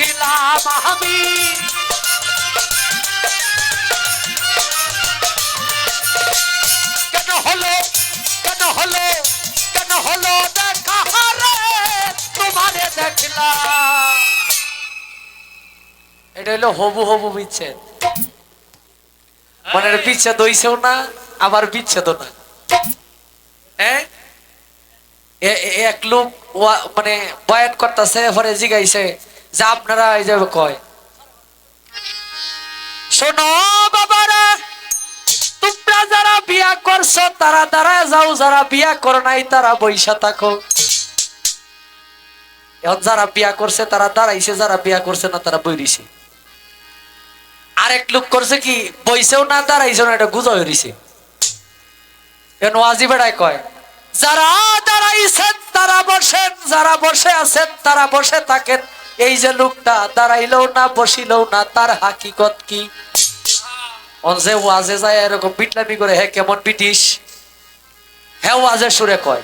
দেখলাম আমি কেন হলো কেন হলো কেন হলো দেখা তোমারে দেখলাম। এটা হলো হবু হবু বিচ্ছেদ। মানে বিচ্ছেদ হইছেও না, আবার বিচ্ছেদ না। হ্যাঁ? এক লোক মানে বয়ান করতেছে পরে জিগাইছে যে আপনারা এই যে কয়। শোনো বাবারা, তোমরা যারা বিয়া করছ, তারা দ্বারা যাও, যারা বিয়া করো নাই, তারা বৈশা থাকো। যারা বিয়া করছে, তারা দাঁড়াইছে, যারা বিয়া করছে না, তারা বইরিছে আরেক লোক করছে কি বইছেও না, দাঁড়াইছেও না, এটা গুজা হইছে এখন ওয়াজি বেড়ায় কয়, যারা দাঁড়াইছেন, তারা বসেন, যারা বসে আছেন, তারা বসে থাকেন। এই যে লোকটা দাঁড়াইলেও না, বসিলেও না, তার হাকিকত কি? অন যে ওয়াজে যায় এরকম বিটলামি করে, হে, কেমন ব্রিটিশ? হ্যাঁ ওয়াজে সুরে কয়,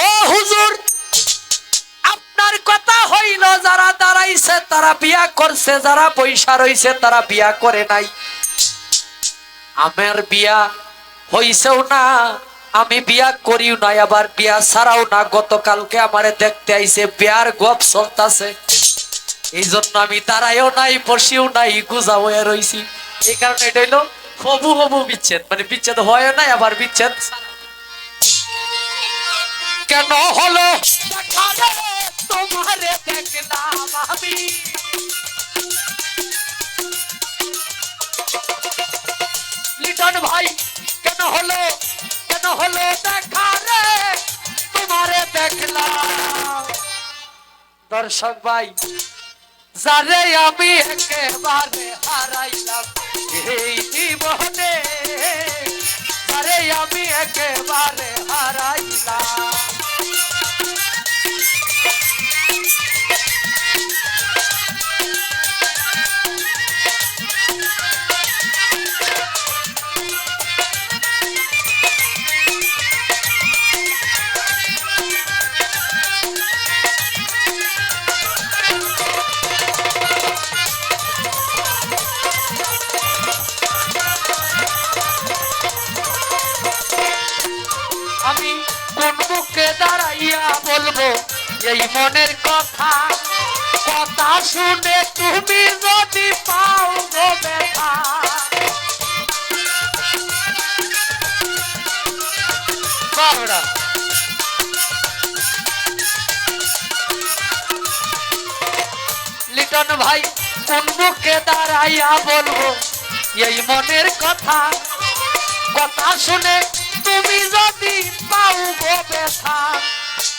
ও হুজুর, আপনার কথা হইল, যারা দাঁড়াইছে তারা বিয়া করছে, যারা পয়সা রইছে তারা বিয়া করে নাই। আমার বিয়া হইছেও না আমি বিয়া করিও নাই, আবার বিয়া ছাড়াও না। গতকালকে আমারে দেখতে আইছে, বিয়ার গপ চলতাছে। এই জন্য আমি দাঁড়াইও নাই, বসিও নাই, গুজা হয়ে রইছি। এই কারণে এটা হইল হবু হবু বিচ্ছেদ। মানে বিচ্ছেদ হয় নাই, আবার বিচ্ছেদ কেন হলো? তোমারে দেখলাম আমি। লিটন ভাই, কেন হলো? হলো দেখা রে তোমারে দেখলাম। দর্শক ভাই যারে আমি একেবারে হারাইলাম এই জীবনে বলব, এই মনের কথা কথা শুনে তুমি যদি পাও লিটন ভাই কোন মুখে দাঁড়াইয়া বলব, এই মনের কথা কথা শুনে তুমি যদি পাও গো ব্যথা।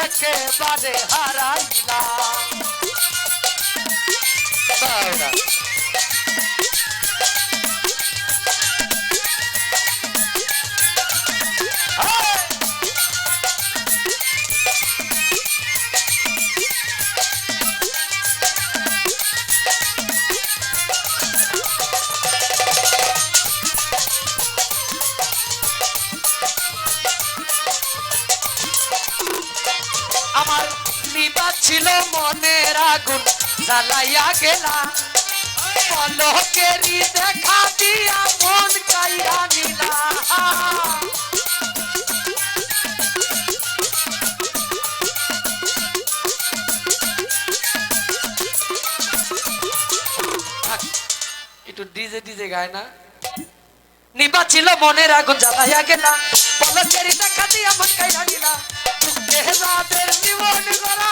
একেবারে হারাইলাম মনের আগুন জ্বালাইয়া গেলা পলকেরি দেখা দিয়া মন কাইরা নিলা থাক, একটু ডিজে ডিজে গায় না নিবা ছিল মনের আগুন জ্বালাইয়া গেলা পলকেরি দেখা দিয়া মন কাইরা নিলা দুঃখে রাতের জীবন গড়া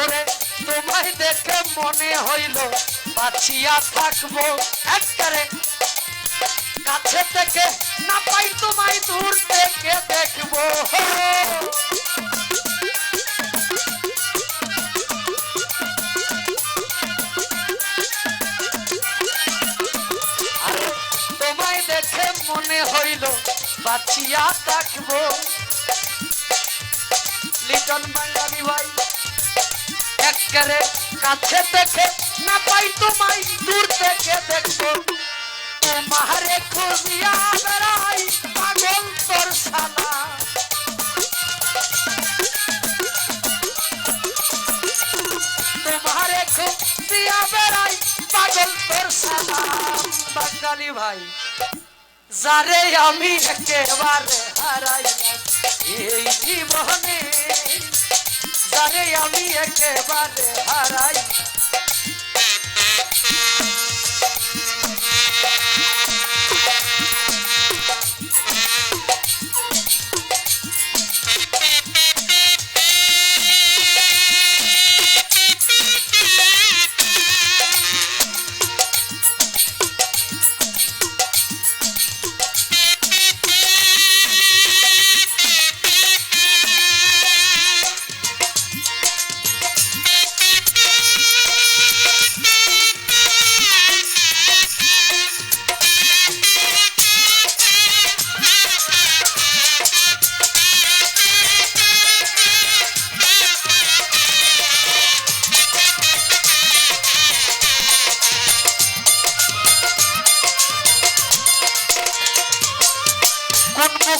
বন্ধুরে তোমায় দেখে মনে হইল, বাঁচিয়া থাকব একবারে। কাছে থেকে না পাই তোমায়, দূর থেকে দেখব। তোমায় দেখে মনে হইল, বাঁচিয়া থাকব। লিটন বাঙালি ভাই একেবারে কাছে দেখে না পাই তোমায়, দূর থেকে দেখব। তোমারে পাগল তোর তোমারে বেড়াই পাগল তোর বাঙালি ভাই, যারে আমি একেবারে হারাইলাম এই জীবনে যারে আমি একেবারে হারাই।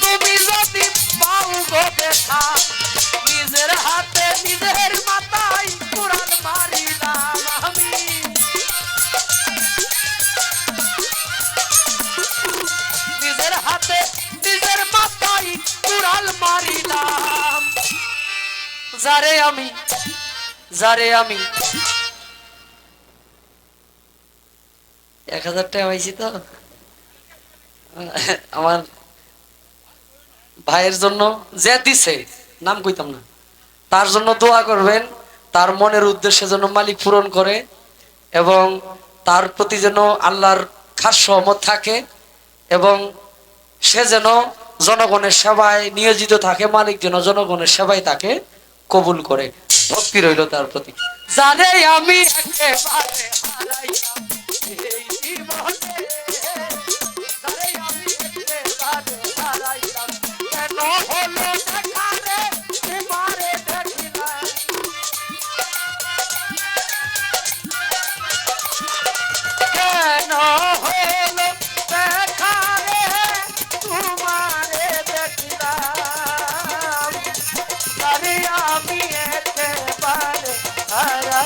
তুমি আমি। নিজের যারে আমি যারে আমি। এক হাজার টাকা পাইছি তো? আমার ভাইয়ের জন্য যে দিছে, নাম কইতাম না। তার জন্য দোয়া করবেন, তার মনের উদ্দেশ্যে যেন মালিক পূরণ করে এবং তার প্রতি যেন আল্লাহর খাস সহমত থাকে এবং সে যেন জনগণের সেবায় নিয়োজিত থাকে, মালিক যেন জনগণের সেবায় তাকে কবুল করে। ভক্তি রইল তার প্রতি। জানে আমি একেবারে